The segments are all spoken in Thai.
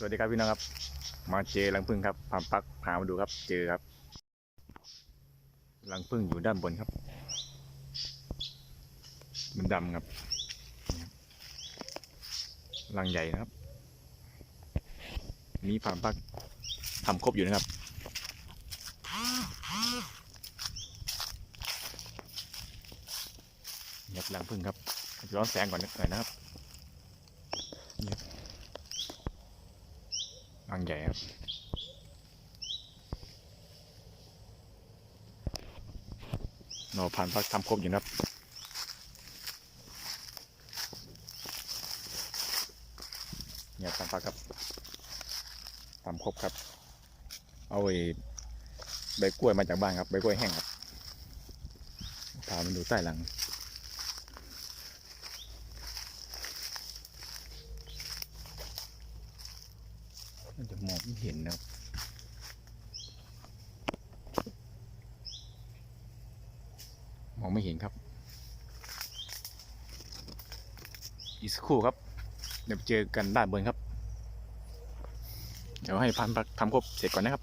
สวัสดีครับพี่น้องครับ มาเจอรังพึ่งครับพามปักพามาดูครับ เจอครับรังพึ่งอยู่ด้านบนครับ มันดำครับรังใหญ่นะครับ มีพามปักทำครบอยู่นะครับนี่ครับรังพึ่งครับย้อนแสงก่อนหน่อยนะครับ บรังใหญ่ครับหน่อพันธุ์พักทำครบอยู่นะครับเนี่ยพันธุ์พักครับทำครบครับ เอาไอ้ใบกล้วยมาจากบ้านครับใบกล้วยแห้งครับพามันดูใต้หลัง มันจะมองไม่เห็นนะครับมองไม่เห็นครับ อีกสักครู่ครับ เดี๋ยวเจอกันด้านบนครับ เดี๋ยวให้พันพักทำครบเสร็จก่อนนะครับ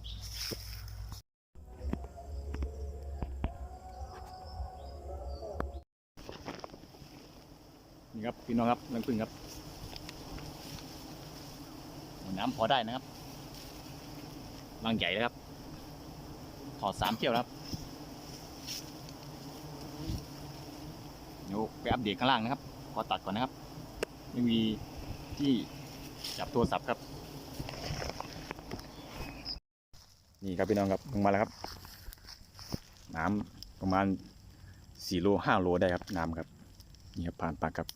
นี่ครับพี่น้องครับน้ำพึ่งครับ น้ำพอได้นะครับรังใหญ่นะครับ ถอดสามเที่ยวครับเดี๋ยวไปอัปเดตข้างล่างนะครับพอตัดก่อนนะครับ ไม่มีที่จับโทรศัพท์ครับ นี่ครับพี่น้องครับลงมาแล้วครับ น้ำประมาณสี่โลห้าโลได้ครับน้ำครับนี่ครับผ่านปากครับ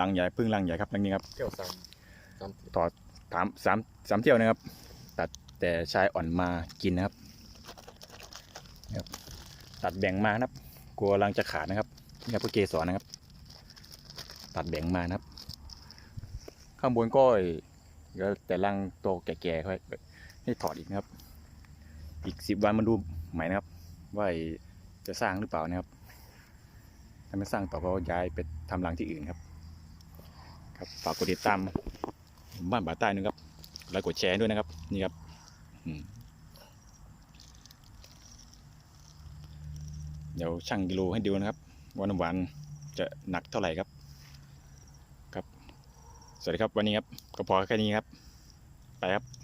ลังใหญ่พึ่งลังใหญ่ครับลังนี้ครับเที่ยวซ้ำ ต่อสามสามสามเที่ยวนะครับ ตัดแต่ชายอ่อนมากินนะครับนะครับ ตัดแบ่งมานะครับ กลัวรังจะขาดนะครับนี่ครับพวกเกสรนะครับ ตัดแบ่งมานะครับ ข้างบนก็เดี๋ยวแต่รังโตแก่ๆค่อยให้ถอดอีกนะครับ อีกสิบวันมาดูใหม่นะครับ ว่าจะสร้างหรือเปล่านะครับ ถ้าไม่สร้างต่อก็ย้ายไปทำรังที่อื่นครับ ครับฝากกดติดตาม บ้านป่าใต้นึงครับไลค์กดแชร์ด้วยนะครับ นี่ครับเดี๋ยวช่างกิโลให้ดูนะครับว่าน้ำหวานจะหนักเท่าไหร่ครับ ครับ สวัสดีครับวันนี้ครับก็พอแค่นี้ครับ ไปครับ